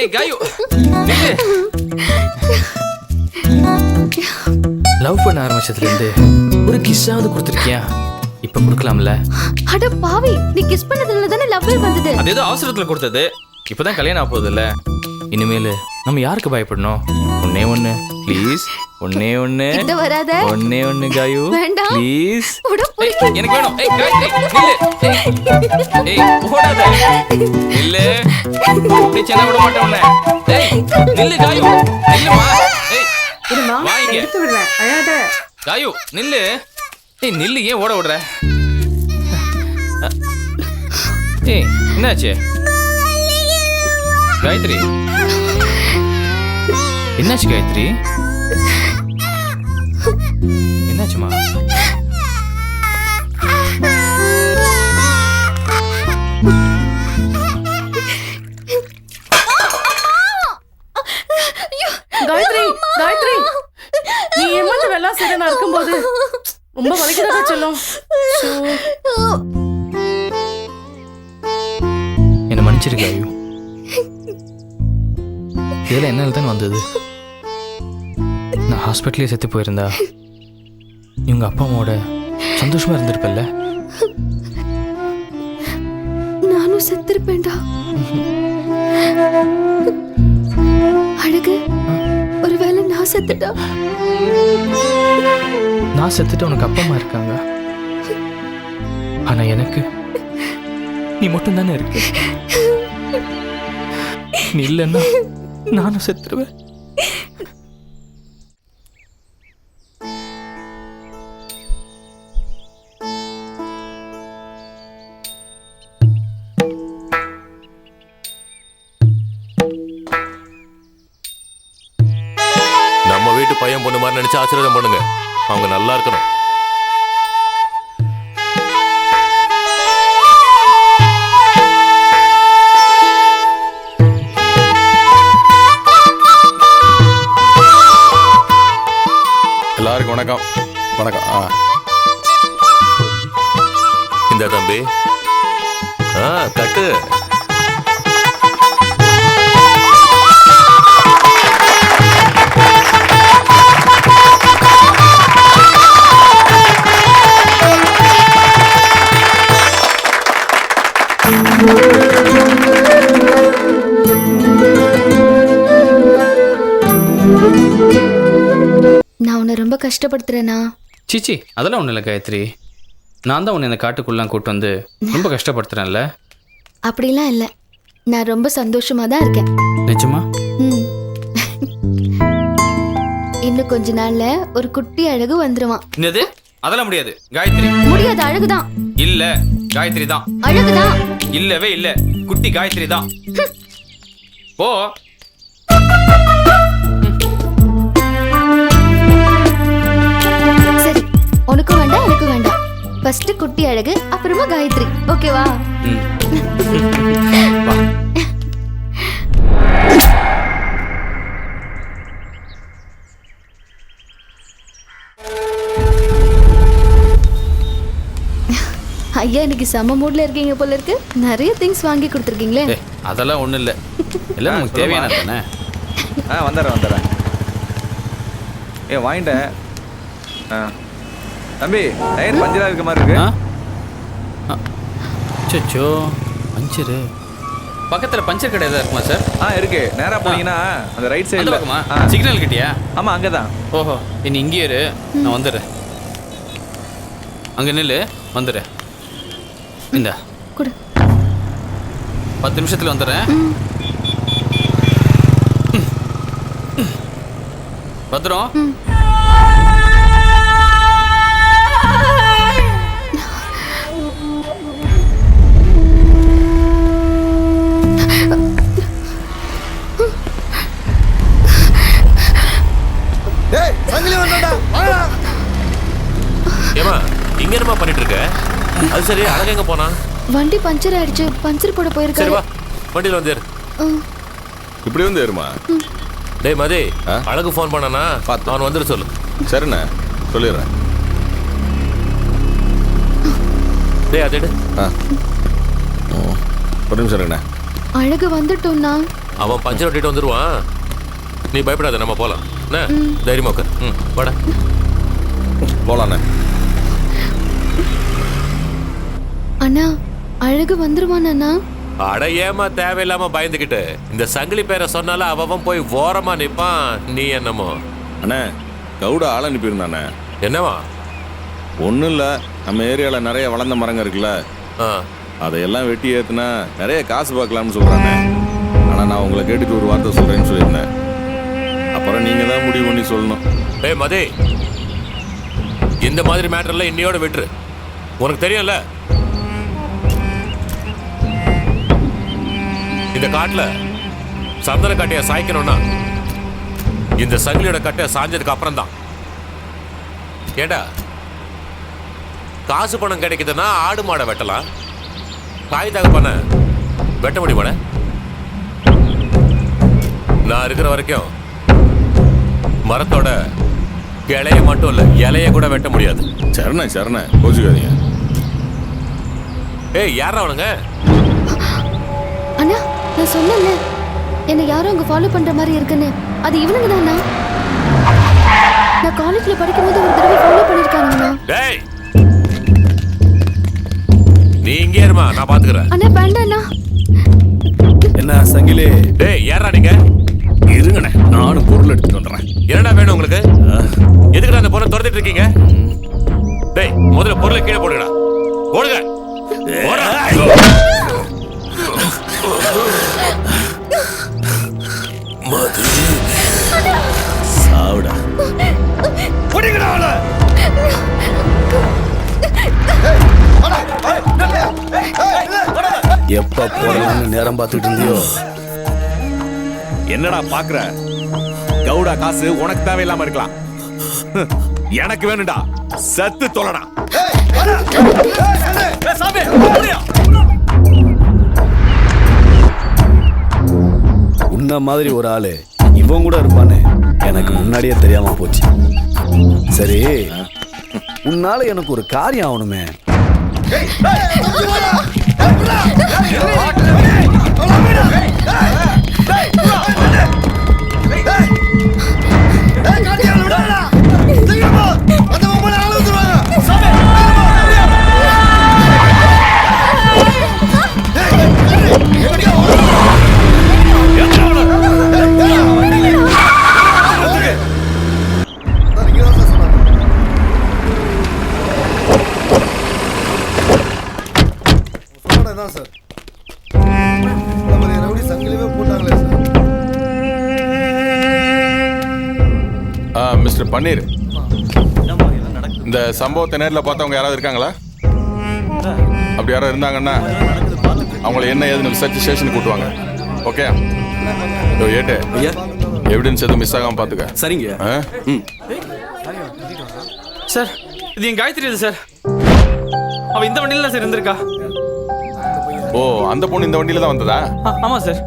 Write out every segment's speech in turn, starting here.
ஏய் காயு. லவ் பண்ண ஆரம்பிச்சதுல இருந்து ஒரு கிஸ்ஸாவது கொடுத்துருக்கியா? இப்ப கொடுக்கலாம்ல. அட பாவி நீ கிஸ் பண்ணதுல தானே லவ்வே வந்தது? அது ஏதோ அவசரத்துல கொடுத்தது. இப்பதான் கல்யாணம் ஆக போகுதுல்ல இனிமேல் நம்ம யாருக்கு பயப்படணும்? ஒன்னே ஒண்ணு ப்ளீஸ் ஒன்னே ஒண்ணு. கிட்ட வராத. ஒன்னே ஒண்ணு காயு வேண்டாம். ப்ளீஸ் எனக்கு வேணும். ஏய் காய் ஏய் நில்லு. ஏய், ஓடாத. நில்லு. நீ சென்ன விட மாட்டேன் உன்னை. ஏய் நில்லு காயு நில்லுமா. ஏய் இருமா. எடுத்து விடுறேன். அழாத. காயு நில்லு. ஏய் நில்லு ஏன் ஓட விடுற ஏய் என்னாச்சு? காயத்ரி. என்னாச்சு காயத்ரி? என்னாச்சுமா காயத்ரி காயத்ரி. நீ ஏமாந்து வெள்ளா சரி நான் இருக்கும்போது ரொம்ப வலிக்குதாடா சொல்லும்? என்னை மன்னிச்சிரு காயு இதெல்லாம் என்னால் தானே வந்தது? நான் ஹாஸ்பிட்டலே செத்து போயிருந்தா. இவங்க அப்பா அம்மாவோட சந்தோஷமா இருந்திருப்பல்ல? நானும் செத்திருப்பேன்டா. அழகு ஒருவேளை நான் செத்துட்டா? நான் செத்துட்டு உனக்கு அப்பா அம்மா இருக்காங்க. ஆனா எனக்கு நீ மட்டும் தானே இருக்கு. நீ இல்லைன்னா நானும் செத்துருவேன். ஆசீர்வாதம் பண்ணுங்க. அவங்க நல்லா இருக்கணும். நான் உன்னை ரொம்ப கஷ்டப்படுத்துறேனா? சிச்சி அதெல்லாம் ஒன்றும் இல்லை காயத்ரி. நான் தான் உன்னை இந்த காட்டுக்குள்ளலாம் கூட்டு வந்து ரொம்ப கஷ்டப்படுத்துறேன்ல. அப்படிலாம் இல்லை. நான் ரொம்ப சந்தோஷமா தான் இருக்கேன். நிஜமா? ம். இன்னும் கொஞ்ச நாள்ல ஒரு குட்டி அழகு வந்துருவான். என்னது? அதெல்லாம் முடியாது. காயத்ரி. முடியாது அழகுதான். இல்ல. காயத்ரி தான். அழகுதான். இல்லவே இல்ல. குட்டி காயத்ரி தான். போ. சரி உனக்கும் வேண்டாம் எனக்கும் வேண்டாம். ஃபர்ஸ்ட் குட்டி அழகு அப்புறமா காயத்ரி. ஓகேவா ஐயா இன்னைக்கு செம்ம மூட்ல இருக்கீங்க போல இருக்கு. நிறைய திங்ஸ் வாங்கி கொடுத்துருக்கீங்களே. அதெல்லாம் ஒண்ணும் இல்ல. எல்லாம் நமக்கு தேவையானது தானே? ஆ வந்துடுறேன் வந்துடுறேன். ஏ வாங்கிட்டேன். ஆ. தம்பி டயர் பஞ்சரா இருக்க மாதிரி இருக்கு. சச்சோ பஞ்சரு. பக்கத்துல பஞ்சர் கடை ஏதாவது இருக்குமா சார்? ஆ இருக்கு. நேரா போனீங்கன்னா அந்த ரைட் சைடுல பக்கமா? ஆ. சிக்னல் கிட்டியா? ஆமா அங்கதான். ஓஹோ நீ இங்கே இரு. நான் வந்துடுறேன். அங்க நில்லு வந்துடுறேன் இந்த. கொடு. பத்து நிமிஷத்துல வந்துடுறேன். பத்திரம். ஏமா இங்க என்னமா பண்ணிட்டு இருக்க? அது சரி அழகு எங்க போனா? வண்டி பஞ்சர் ஆயிடுச்சு. பஞ்சர் போட சரி போயிருக்காரு வா. வண்டியில வந்து ஏறு. இப்படி வந்து ஏறுமா? டேய் மதி ஆ? அழகு ஃபோன் பண்ணானா? பார்த்து. அவன் வந்துட சொல்லு. சரிண்ணே சொல்லிடுறேன். டேய் அதை எடு. ஆ. ம், ஒரு நிமிஷம் இருங்கண்ணே. அழகு வந்துட்டோம்னா? அவன் பஞ்சர் ஒட்டிட்டு வந்துருவான். நீ பயப்படாத நம்ம போலாம். என்ன? தைரியமா உட்கார். ம் வாடா. போலாண்ணே. அண்ணா அழகு வந்துருவான் அண்ணா? அட ஏமா தேவையில்லாம பயந்துகிட்டு. இந்த சங்கிலி பேரை சொன்னாலும் அவன் போய் ஓரமா நிப்பான். நீ என்னமோ? அண்ணே கவுட ஆள் அனுப்பியிருந்தாண்ணே என்னவா? ஒன்றும் இல்லை நம்ம ஏரியாவில் நிறைய வளர்ந்த மரங்க இருக்குல்ல. ஆ. அதையெல்லாம் வெட்டி ஏற்றுனா நிறைய காசு பார்க்கலாம்னு சொல்கிறானே ஆனால் நான் உங்களை கேட்டுட்டு ஒரு வார்த்தை சொல்கிறேன்னு சொல்லியிருந்தேன். அப்புறம் நீங்கள் தான் முடிவு பண்ணி சொல்லணும். ஏய் மதே. இந்த மாதிரி மேட்டர்லாம் இன்னையோட விட்டுரு. உனக்கு தெரியும்ல? இந்த காட்டுல சந்தன கட்டையை சாய்க்கணும்னா இந்த சங்கிலியோட கட்டையை சாஞ்சதுக்கு அப்புறம் தான் ஏடா காசு பணம் கிடைக்குதுன்னா ஆடு மாடை வெட்டலாம். தாய் தகப்பன வெட்ட முடியுமாடா நான் இருக்கிற வரைக்கும் மரத்தோட கிளைய மட்டும் இல்ல இலைய கூட வெட்ட முடியாது. சரணே சரணே கோச்சுக்காதீங்க. ஏய் யாரா அவனுங்க? அண்ணா நான் சொன்னேன்ல என்னை யாரும் அங்க ஃபாலோ பண்ற மாதிரி இருக்குன்னு. அது இவனுங்க தானா? நான் காலேஜ்ல படிக்கும்போது ஒரு தடவை ஃபாலோ பண்ணிருக்கானுங்கண்ணா. டேய்! நீ இங்கே இருமா நான் பாத்துக்கிறேன். அண்ணா வேண்டாண்ணா. என்ன சங்கிலி? டேய் யாரா நீங்க? இருங்கண்ணே நானும் பொருள் எடுத்துட்டு வந்துடுறேன். என்னடா வேணும் உங்களுக்கு? எதுக்குடா அந்த பொண்ணை துரத்திட்டு இருக்கீங்க? டேய் முதல்ல பொருளை கீழே போடுங்கடா. போடுங்க. போடா. எப்ப போடலாம்னு நேரம் பார்த்துட்டு இருந்தியோ? என்னடா பாக்குற? கவுடா காசு உனக்கு தேவையில்லாம இருக்கலாம். எனக்கு வேணும்டா. சத்து தொலைடா. உன்ன மாதிரி ஒரு ஆளு இவன் கூட இருப்பானே எனக்கு முன்னாடியே தெரியாம போச்சு. சரி உன்னால எனக்கு ஒரு காரியம் ஆகணுமே தான் மிஸ்டர் பன்னீர். இந்த சம்பவத்தை நேரில் பார்த்தவங்க யாராவது இருக்காங்களா? அப்படி யாராவது இருந்தாங்கன்னா அவங்கள என்ன ஏதுன்னு விசாரிச்சு ஸ்டேஷனுக்கு கூட்டுவாங்க ஓகே? ஏட்டு. ஐயா. எவிடன்ஸ் எதுவும் மிஸ் ஆகாம பார்த்துக்க. சரிங்க. ஆ? ம். சார் இது என் காயத்ரி இது சார். அவ இந்த வண்டியில தான் சார் இருந்திருக்கா. ஓ அந்த பொண்ணு இந்த வண்டியில தான் வந்ததா? ஆ, ஆமா sir.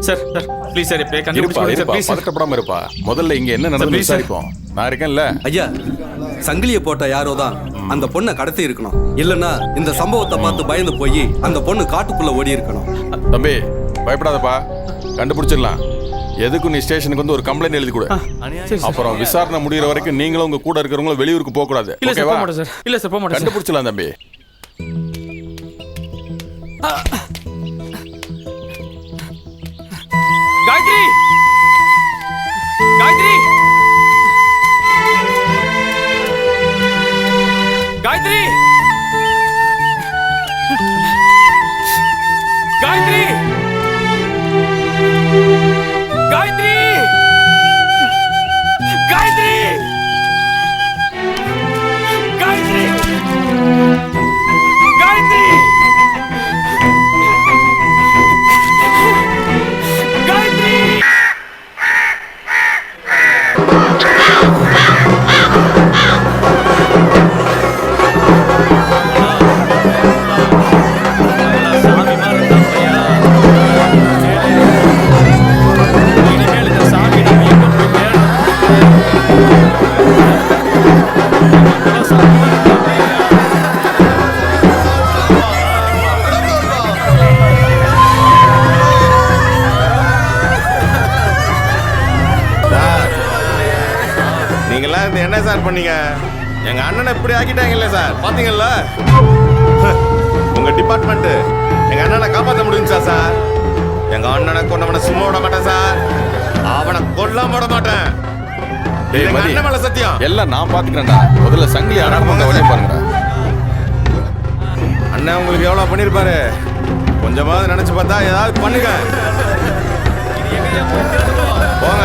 Sir sir. Please sir இப்போ இருப்பா இருப்பா பதட்டப்படாம இருப்பா. முதல்ல இங்க என்ன நடந்து. விசாரிப்போம். நான் இருக்கேன்ல? ஐயா சங்கிலிய போட்ட யாரோ தான் அந்த பொண்ணை கடத்தி இருக்கணும். இல்லனா இந்த சம்பவத்தை பார்த்து பயந்து போய் அந்த பொண்ணு காட்டுக்குள்ள ஓடி இருக்கணும். தம்பி பயப்படாதப்பா. கண்டுபிடிச்சிடலாம். எதுக்கும் நீ ஸ்டேஷனுக்கு வந்து ஒரு கம்ப்ளைண்ட் எழுதி கொடு. அப்புறம் விசாரணை முடியிற வரைக்கும் நீங்களும் உங்க கூட இருக்கிறவங்களும் வெளியூருக்கு போக கூடாது இல்ல சார் ஓகேவா? போக மாட்டேன் சார் இல்ல சார் போக மாட்டேன் கண்டுபிடிச்சலாம் தம்பி. காயத்ரி! காயத்ரி! முடிஞ்சா சார் எங்க அண்ணனை கொண்டவனை சும்மா விட மாட்டேன் சார். அவனை கொல்லாம விட மாட்டேன். அண்ணன் சத்தியம். எல்லாம் நான் பாத்துக்கிறேன்டா முதல்ல சங்கிலி அடக்கம் வழியை பாருங்கடா. அண்ணன் உங்களுக்கு எவ்வளவு பண்ணிருப்பாரு? கொஞ்சமாவது நினைச்சு பார்த்தா ஏதாவது பண்ணுங்க. போங்க.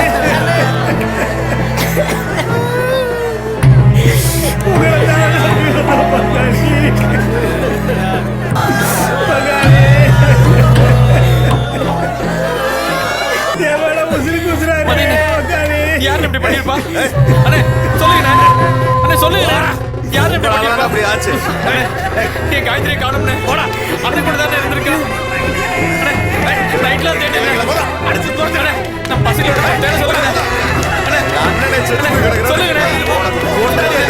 இப்படி பண்ணிருப்பா? அண்ணே சொல்லுங்க அண்ணே. சொல்லுங்க யார் இப்படி பண்ணிருப்பா? அப்படி ஆச்சு. என் காயத்ரியை காணும்னே போடா. அண்ணன் கூட தானே இருந்திருக்கேன் நைட்ல தேடி அடிச்சு தோட்டே நான் பசங்களோட தேட சொல்லுங்க அண்ணே. அண்ணனை செத்து அண்ணே, கிடக்குறான். சொல்லுங்கண்ணே.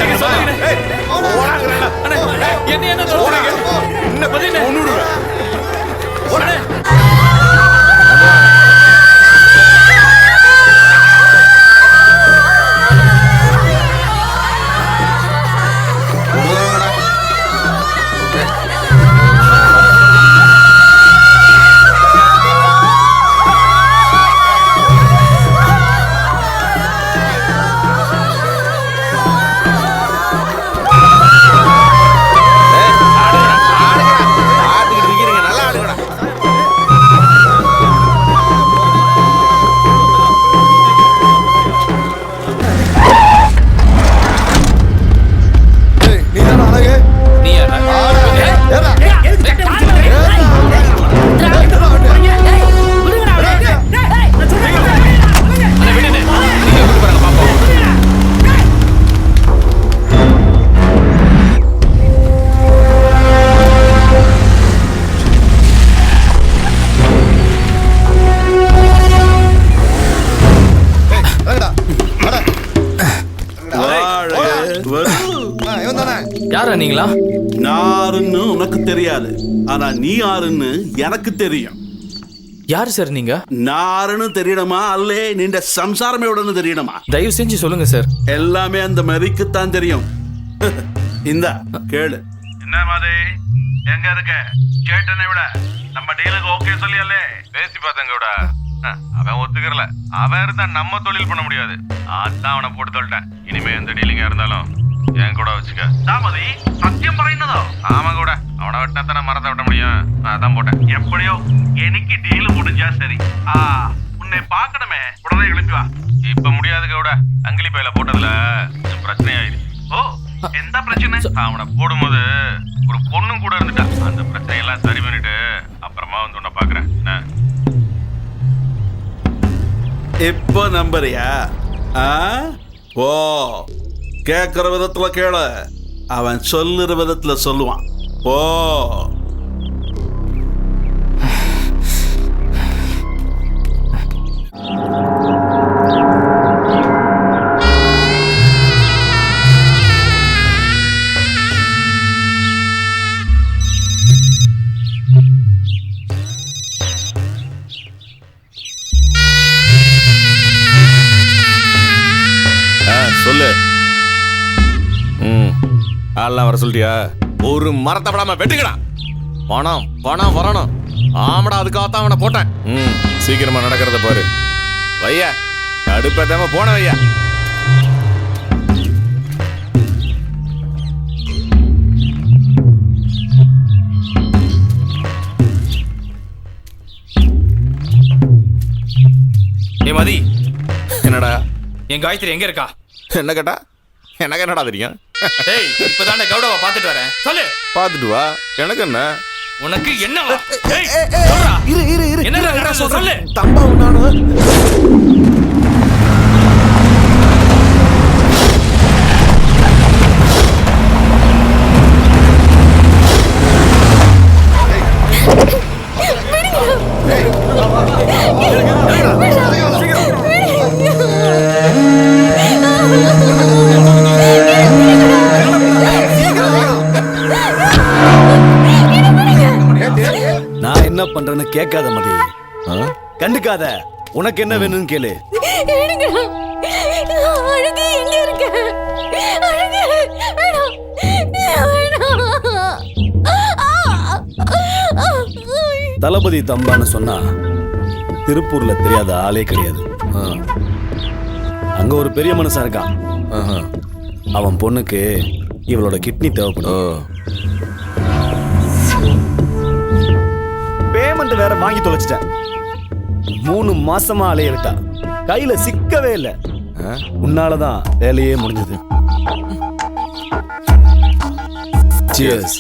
நீங்க எனக்கு தெரியும். யார் சார் நீங்க? நாருன்னு தெரியணுமா அல்லே நின்ற சம்சாரம் எவ்வளோன்னு தெரியணுமா தயவு செஞ்சு சொல்லுங்க சார். எல்லாமே அந்த மதிக்குத்தான் தெரியும். இந்த கேளு. என்ன மாதிரி? எங்க இருக்க? கேட்டனை விட. நம்ம டீலுக்கு ஓகே சொல்லியல்லே பேசி பார்த்தேங்க விட. அவன் ஒத்துக்கறல. அவன் இருந்தா நம்ம தொழில் பண்ண முடியாது. அதான் அவனை போட்டு சொல்லிட்டேன் இனிமே எந்த டீலிங்கா இருந்தாலும். என் கூட வச்சுக்க தாமதி சத்தியம் പറയുന്നതോ ஆமா கூட அவனை வெட்டினா தானே மரத்தை வெட்ட முடியும் அதான் போட்டேன் எப்படியோ எனக்கு டீல் முடிஞ்சா சரி ஆ உன்னை பார்க்கணுமே உடனே எழுப்பி வா இப்ப முடியாது கூட அங்கிலி பையில போட்டதுல பிரச்சனை ஆயிடுச்சு ஓ எந்த பிரச்சனை அவனை போடும்போது ஒரு பொண்ணும் கூட இருந்துட்டா அந்த பிரச்சனையெல்லாம் சரி பண்ணிட்டு அப்புறமா வந்து உன்னை பாக்குறேன் என்ன? இப்போ நம்புறியா ஆ ஓ கேட்குற விதத்துல கேளு. அவன் சொல்லுற விதத்துல சொல்லுவான். ஓ ஆ, சொல்லிட்டியா ஒரு மரத்தை விடாம வெட்டுக்கடா பணம் பணம் வரணும். ஆமாடா அதுக்காகத்தான் அவனை போட்டேன். ம் சீக்கிரமா நடக்கிறத பாரு. வையா அடுப்பேத்தாம போன வையா. ஏ மதி என்னடா? என் காயத்ரி எங்க இருக்கா? என்ன கேட்டா? எனக்கு என்னடா தெரியும்? டேய் இப்பதானே கௌடவ பாத்துட்டு வரேன். சொல்லு. பார்த்துட்டு வா. எனக்கு என்ன? உனக்கு என்ன டேய் சொல்றா இரு இரு இரு. என்னடா என்னடா சொல்லு. தம்பா நானு கண்டுக்காத உனக்கு என்ன வேணும்னு கேளு. எடுங்க அழகு எங்க இருக்க? அழகு. வேணாம் வேணாம் தளபதி தம்பான்னு சொன்னா திருப்பூர்ல தெரியாத ஆளே கிடையாது. அங்க ஒரு பெரிய மனுஷன் இருக்கான். அவன் பொண்ணுக்கு இவளோட கிட்னி தேவைப்படும். பேமெண்ட் வேற வாங்கி தொலைச்சிட்டேன். மூணு மாசமா அலைய விட்டா. கையில சிக்கவே இல்லை. உன்னாலதான் வேலையே முடிஞ்சது. Cheers.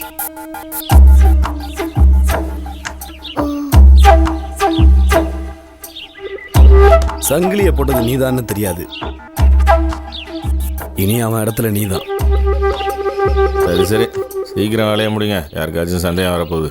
சங்கிலிய போட்டது நீதான்னு தெரியாது. இனி அவன் இடத்துல நீதான். சரி சரி. சீக்கிரம் வேலையை முடிங்க. யாருக்காச்சும் சண்டையாக வரப்போகுது.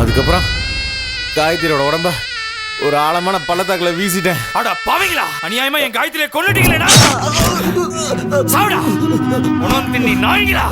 அதுக்கப்புறம் காயத்ரியோட உடம்ப ஒரு ஆழமான பள்ளத்தாக்குல வீசிட்டேன். அட பாவீங்களா அநியாயமா என் காயத்ரியை கொல்லுட்டீங்களேடா சாவுடா! உணவு தின்னி நாய்களா!